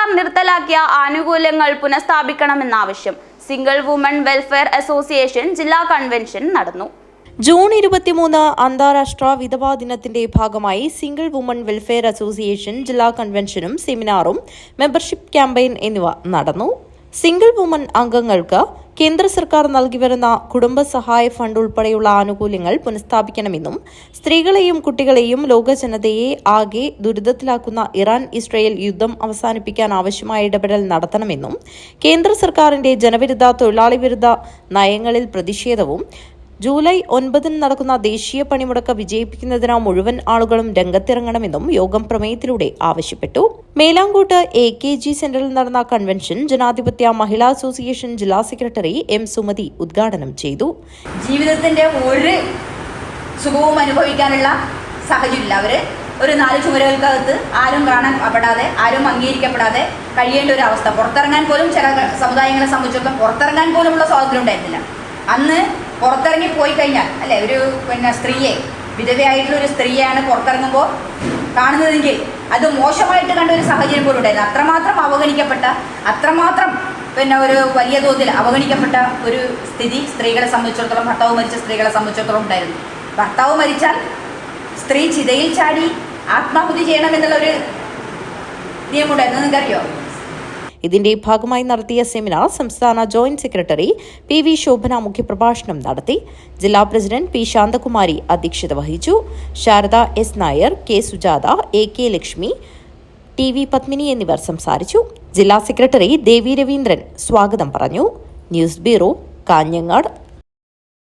സർക്കാർ നിർത്തലാക്കിയ ആനുകൂല്യങ്ങൾ പുനഃസ്ഥാപിക്കണമെന്നാവശ്യം. സിംഗിൾ വുമൺ വെൽഫെയർ അസോസിയേഷൻ ജില്ലാ കൺവെൻഷൻ നടന്നു. ജൂൺ ഇരുപത്തിമൂന്ന് അന്താരാഷ്ട്ര വിധവാ ദിനത്തിന്റെ ഭാഗമായി സിംഗിൾ വുമൺ വെൽഫെയർ അസോസിയേഷൻ ജില്ലാ കൺവെൻഷനും സെമിനാറും മെമ്പർഷിപ്പ് ക്യാമ്പയിൻ എന്നിവ നടന്നു. സിംഗിൾ വുമൺ അംഗങ്ങൾക്ക് കേന്ദ്ര സർക്കാർ നൽകിവരുന്ന കുടുംബസഹായ ഫണ്ട് ഉൾപ്പെടെയുള്ള ആനുകൂല്യങ്ങൾ പുനഃസ്ഥാപിക്കണമെന്നും സ്ത്രീകളെയും കുട്ടികളെയും ലോക ജനതയെ ആകെ ദുരിതത്തിലാക്കുന്ന ഇറാൻ ഇസ്രയേൽ യുദ്ധം അവസാനിപ്പിക്കാൻ ആവശ്യമായ ഇടപെടൽ നടത്തണമെന്നും കേന്ദ്ര സർക്കാരിന്റെ ജനവിരുദ്ധ തൊഴിലാളി വിരുദ്ധ നയങ്ങളിൽ പ്രതിഷേധവും ജൂലൈ ഒൻപതിന് നടക്കുന്ന ദേശീയ പണിമുടക്ക് വിജയിപ്പിക്കുന്നതിന് മുഴുവൻ ആളുകളും രംഗത്തിറങ്ങണമെന്നും യോഗം പ്രമേയത്തിലൂടെ ആവശ്യപ്പെട്ടു. മേലാങ്കോട്ട് എ കെ ജി സെന്ററിൽ നടന്ന കൺവെൻഷൻ ജനാധിപത്യ മഹിളാ അസോസിയേഷൻ ജില്ലാ സെക്രട്ടറി എം സുമതി ഉദ്ഘാടനം ചെയ്തു. ജീവിതത്തിന്റെ ഒരു സുഖവും അനുഭവിക്കാനുള്ള സാഹചര്യമില്ല അവർ. ഒരു നാല് ചുമരുകൾക്കകത്ത് ആരും കാണാൻ പെടാതെ ആരും അംഗീകരിക്കപ്പെടാതെ കഴിയേണ്ട ഒരു അവസ്ഥ. പുറത്തിറങ്ങാൻ പോലും ചില സമുദായങ്ങളെ സംബന്ധിച്ചിടത്തോളം പുറത്തിറങ്ങാൻ പോലുമുള്ള സ്വാതന്ത്ര്യം ഉണ്ടായിരുന്നില്ല. അന്ന് പുറത്തിറങ്ങി പോയി കഴിഞ്ഞാൽ അല്ലെ? ഒരു പിന്നെ സ്ത്രീയെ വിധവയായിട്ടുള്ള ഒരു സ്ത്രീയാണ് പുറത്തിറങ്ങുമ്പോൾ കാണുന്നതെങ്കിൽ അത് മോശമായിട്ട് കണ്ട ഒരു സാഹചര്യം പോലും ഉണ്ടായിരുന്നു അത്രമാത്രം അവഗണിക്കപ്പെട്ട അത്രമാത്രം പിന്നെ ഒരു വലിയ തോതിൽ അവഗണിക്കപ്പെട്ട ഒരു സ്ഥിതി സ്ത്രീകളെ സംബന്ധിച്ചിടത്തോളം ഭർത്താവ് മരിച്ച സ്ത്രീകളെ സംബന്ധിച്ചിടത്തോളം ഉണ്ടായിരുന്നു. ഭർത്താവ് മരിച്ചാൽ സ്ത്രീ ചിതയിൽ ചാടി ആത്മാഹുതി ചെയ്യണമെന്നുള്ള ഒരു നിയമം ഉണ്ടായിരുന്നു നിങ്ങൾക്കറിയോ? ഇതിന്റെ ഭാഗമായി നടത്തിയ സെമിനാർ സംസ്ഥാന joint secretary P V Shobhana മുഖ്യപ്രഭാഷണം നടത്തി. ജില്ലാ പ്രസിഡന്റ് പി ശാന്തകുമാരി അധ്യക്ഷത വഹിച്ചു. Sarada S Nair K Sujatha A K Lakshmi T V Padmini എന്നിവർ സംസാരിച്ചു. ജില്ലാ സെക്രട്ടറി ദേവി രവീന്ദ്രൻ സ്വാഗതം പറഞ്ഞു. News bureau Kanhangad.